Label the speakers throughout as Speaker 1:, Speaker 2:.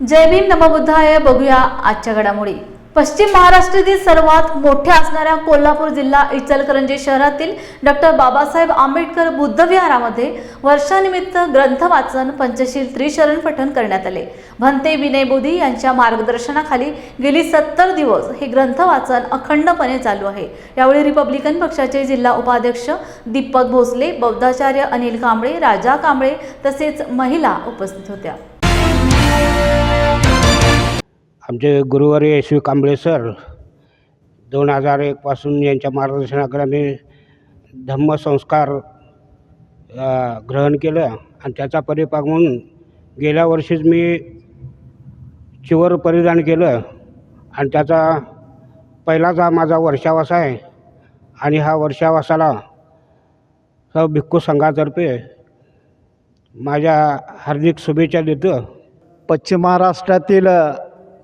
Speaker 1: जय भीम नमबुद्धाय बघूया आजच्या घडामोडी. पश्चिम महाराष्ट्रातील सर्वात मोठ्या असणाऱ्या कोल्हापूर जिल्हा इचलकरंजी शहरातील डॉक्टर बाबासाहेब आंबेडकर बुद्धविहारामध्ये वर्षानिमित्त ग्रंथ वाचन पंचशील त्रिशरण पठण करण्यात आले. भंते विनय बोधी यांच्या मार्गदर्शनाखाली गेली सत्तर दिवस हे ग्रंथ वाचन अखंडपणे चालू आहे. यावेळी रिपब्लिकन पक्षाचे जिल्हा उपाध्यक्ष दीपक भोसले बौद्धाचार्य अनिल कांबळे राजा कांबळे तसेच महिला उपस्थित होत्या.
Speaker 2: आमचे गुरुवारी एस व्ही कांबळे सर दोन हजार एकपासून यांच्या मार्गदर्शनाकडे आम्ही धम्मसंस्कार ग्रहण केलं आणि त्याचा परिपाक म्हणून गेल्या वर्षीच मी चिवर परिधान केलं आणि त्याचा पहिलाच हा माझा वर्षावास आहे आणि हा वर्षावासाला सर्व भिक्खू संघातर्फे माझ्या हार्दिक शुभेच्छा देतो.
Speaker 3: पश्चिम महाराष्ट्रातील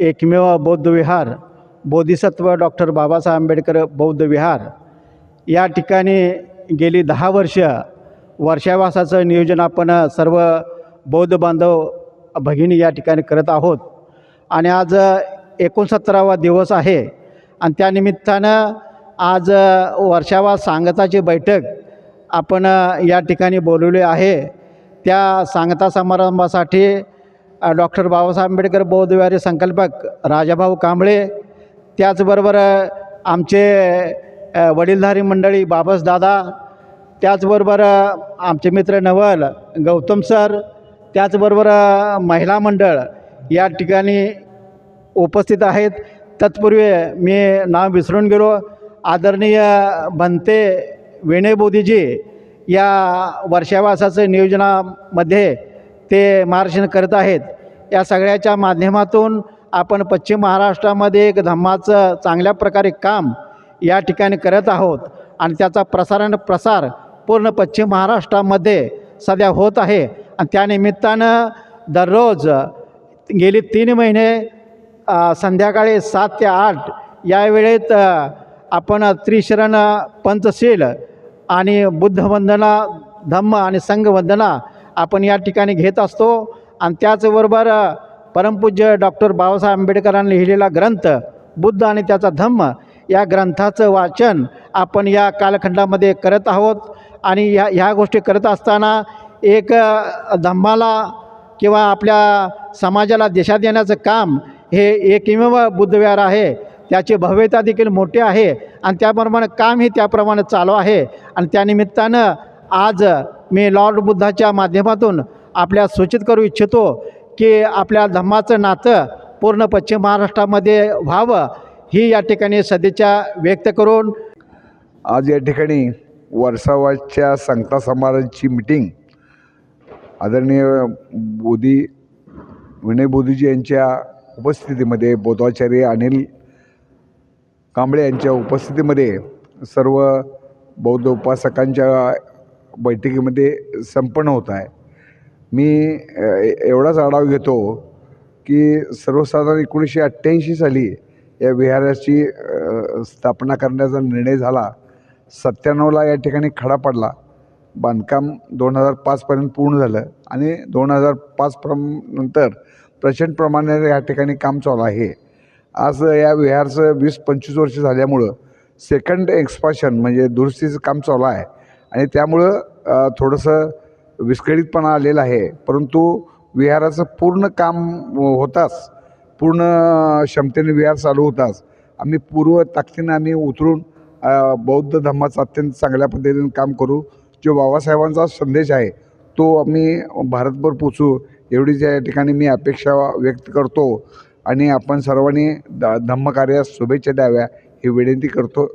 Speaker 3: एकमेव बौद्ध विहार बोधिसत्व डॉक्टर बाबासाहेब आंबेडकर बौद्ध विहार. या ठिकाणी गेली दहा वर्ष वर्षावासाचं नियोजन आपण सर्व बौद्ध बांधव भगिनी या ठिकाणी करत आहोत. आणि आज एकोणसत्तरावा दिवस आहे आणि त्यानिमित्तानं आज वर्षावास सांगताची बैठक आपण या ठिकाणी बोलवली आहे. त्या सांगता समारंभासाठी डॉक्टर बाबासाहेब आंबेडकर बौद्धविहारी संकल्पक राजाभाऊ कांबळे त्याचबरोबर आमचे वडीलधारी मंडळी बाबसदादा त्याचबरोबर आमचे मित्र नवल गौतम सर त्याचबरोबर महिला मंडळ या ठिकाणी उपस्थित आहेत. तत्पूर्वी मी नाव विसरून गेलो. आदरणीय बनते वेणेबोधीजी या वर्षावासाचं नियोजनामध्ये ते मार्गदर्शन करत आहेत. या सगळ्याच्या माध्यमातून आपण पश्चिम महाराष्ट्रामध्ये एक धम्माचं चांगल्या प्रकारे काम या ठिकाणी करत आहोत. आणि त्याचा प्रसारण प्रसार पूर्ण पश्चिम महाराष्ट्रामध्ये सध्या होत आहे. आणि त्यानिमित्तानं दररोज गेली तीन महिने संध्याकाळी सात ते आठ या वेळेत आपण त्रिशरण पंचशील आणि बुद्धवंदना धम्म आणि संघवंदना आपण या ठिकाणी घेत असतो. आणि त्याचबरोबर परमपूज्य डॉक्टर बाबासाहेब आंबेडकरांनी लिहिलेला ग्रंथ बुद्ध आणि त्याचा धम्म या ग्रंथाचं वाचन आपण या कालखंडामध्ये करत आहोत. आणि ह्या ह्या गोष्टी करत असताना एक धम्माला किंवा आपल्या समाजाला दिशा देण्याचं काम हे एकमेव बुद्धविहार आहे. त्याची भव्यता देखील मोठी आहे. आणि त्याप्रमाणे कामही त्याप्रमाणे चालू आहे. आणि त्यानिमित्तानं आज मी लॉर्ड बुद्धाच्या माध्यमातून आपल्या सूचित करू इच्छितो की आपल्या धम्माचं नातं पूर्ण पश्चिम महाराष्ट्रामध्ये व्हावं ही या ठिकाणी सदिच्छा व्यक्त करून.
Speaker 4: आज या ठिकाणी वर्षावाच्या सांगता समारंभाची मिटिंग आदरणीय बोधी विनय बोधीजी यांच्या उपस्थितीमध्ये बोधाचार्य अनिल कांबळे यांच्या उपस्थितीमध्ये सर्व बौद्ध उपासकांच्या बैठकीमध्ये संपन्न होत आहे. मी ए- एवढाच आढावा घेतो की सर्वसाधारण एकोणीसशे अठ्ठ्याऐंशी साली या विहाराची स्थापना करण्याचा निर्णय झाला. सत्त्याण्णवला या ठिकाणी खडा पडला. बांधकाम दोन हजार पाचपर्यंत पूर्ण झालं आणि दोन हजार पाच प्रम नंतर प्रचंड प्रमाणाने या ठिकाणी काम चालू आहे. आज या विहारचं वीस पंचवीस वर्ष झाल्यामुळं सेकंड एक्सपाशन म्हणजे दुरुस्तीचं काम चालू आहे. आणि त्यामुळं थोडंसं विस्कळीतपणा आलेला आहे. परंतु विहाराचं पूर्ण काम हो, होताच. पूर्ण क्षमतेने विहार चालू होताच. आम्ही पूर्व ताकदीनं आम्ही उतरून बौद्ध धर्माचं अत्यंत चांगल्या पद्धतीने काम करू. जो बाबासाहेबांचा संदेश आहे तो आम्ही भारतभर पोचू. एवढी या ठिकाणी मी अपेक्षा व्यक्त करतो. आणि आपण सर्वांनी द धम्मकार्यास शुभेच्छा द्याव्या ही विनंती करतो.